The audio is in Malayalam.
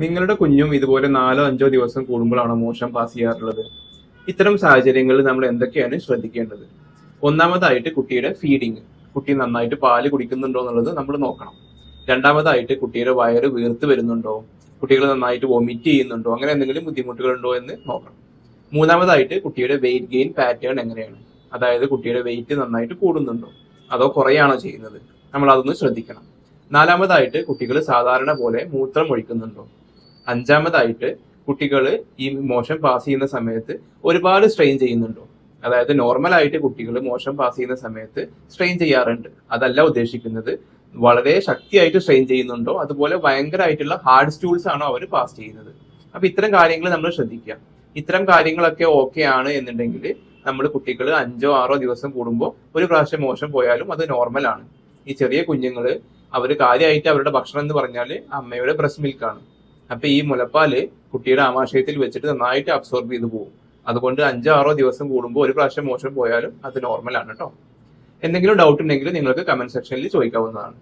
നിങ്ങളുടെ കുഞ്ഞും ഇതുപോലെ നാലോ അഞ്ചോ ദിവസം കൂടുമ്പോഴാണോ മോശം പാസ് ചെയ്യാറുള്ളത്? ഇത്തരം സാഹചര്യങ്ങളിൽ നമ്മൾ എന്തൊക്കെയാണ് ശ്രദ്ധിക്കേണ്ടത്? ഒന്നാമതായിട്ട് കുട്ടിയുടെ ഫീഡിങ് കുട്ടി നന്നായിട്ട് പാൽ കുടിക്കുന്നുണ്ടോ എന്നുള്ളത് നമ്മൾ നോക്കണം. രണ്ടാമതായിട്ട് കുട്ടിയുടെ വയറ് വീർത്ത് വരുന്നുണ്ടോ? കുട്ടികൾ നന്നായിട്ട് വോമിറ്റ് ചെയ്യുന്നുണ്ടോ? അങ്ങനെ എന്തെങ്കിലും ബുദ്ധിമുട്ടുകൾ ഉണ്ടോ എന്ന് നോക്കണം. മൂന്നാമതായിട്ട് കുട്ടിയുടെ വെയിറ്റ് ഗെയിൻ പാറ്റേൺ എങ്ങനെയാണ്? അതായത് കുട്ടിയുടെ വെയിറ്റ് നന്നായിട്ട് കൂടുന്നുണ്ടോ? അതോ കുറയാണോ ചെയ്യുന്നത്? നമ്മൾ അതൊന്ന് ശ്രദ്ധിക്കണം. നാലാമതായിട്ട് കുട്ടികൾ സാധാരണ പോലെ മൂത്രം ഒഴിക്കുന്നുണ്ടോ? അഞ്ചാമതായിട്ട് കുട്ടികൾ ഈ മോശം പാസ് ചെയ്യുന്ന സമയത്ത് ഒരുപാട് സ്ട്രെയിൻ ചെയ്യുന്നുണ്ടോ? അതായത് നോർമൽ ആയിട്ട് കുട്ടികൾ മോശം പാസ് ചെയ്യുന്ന സമയത്ത് സ്ട്രെയിൻ ചെയ്യാറുണ്ട്. അതല്ല ഉദ്ദേശിക്കുന്നത്. വളരെ ശക്തിയായിട്ട് സ്ട്രെയിൻ ചെയ്യുന്നുണ്ടോ? അതുപോലെ ഭയങ്കരമായിട്ടുള്ള ഹാർഡ് സ്റ്റൂൾസ് ആണോ അവർ പാസ് ചെയ്യുന്നത്? അപ്പൊ ഇത്തരം കാര്യങ്ങൾ നമ്മൾ ശ്രദ്ധിക്കുക. ഇത്തരം കാര്യങ്ങളൊക്കെ ഓക്കെ ആണ് എന്നുണ്ടെങ്കിൽ നമ്മൾ കുട്ടികൾ അഞ്ചോ ആറോ ദിവസം കൂടുമ്പോൾ ഒരു പ്രാവശ്യം മോശം പോയാലും അത് നോർമൽ ആണ്. ഈ ചെറിയ കുഞ്ഞുങ്ങൾ അവർ കാര്യമായിട്ട് അവരുടെ ഭക്ഷണം എന്ന് പറഞ്ഞാൽ അമ്മയുടെ ബ്രസ്റ്റ് മിൽക്കാണ് അപ്പൊ ഈ മുലപ്പാൽ കുട്ടിയുടെ ആമാശയത്തിൽ വെച്ചിട്ട് നന്നായിട്ട് അബ്സോർബ് ചെയ്തു പോകും അതുകൊണ്ട് അഞ്ചോ ആറോ ദിവസം കൂടുമ്പോൾ ഒരു പ്രാവശ്യം മോശം പോയാലും അത് നോർമൽ ആണ് കേട്ടോ എന്തെങ്കിലും ഡൗട്ട് ഉണ്ടെങ്കിൽ നിങ്ങൾക്ക് കമന്റ് സെക്ഷനിൽ ചോദിക്കാവുന്നതാണ്.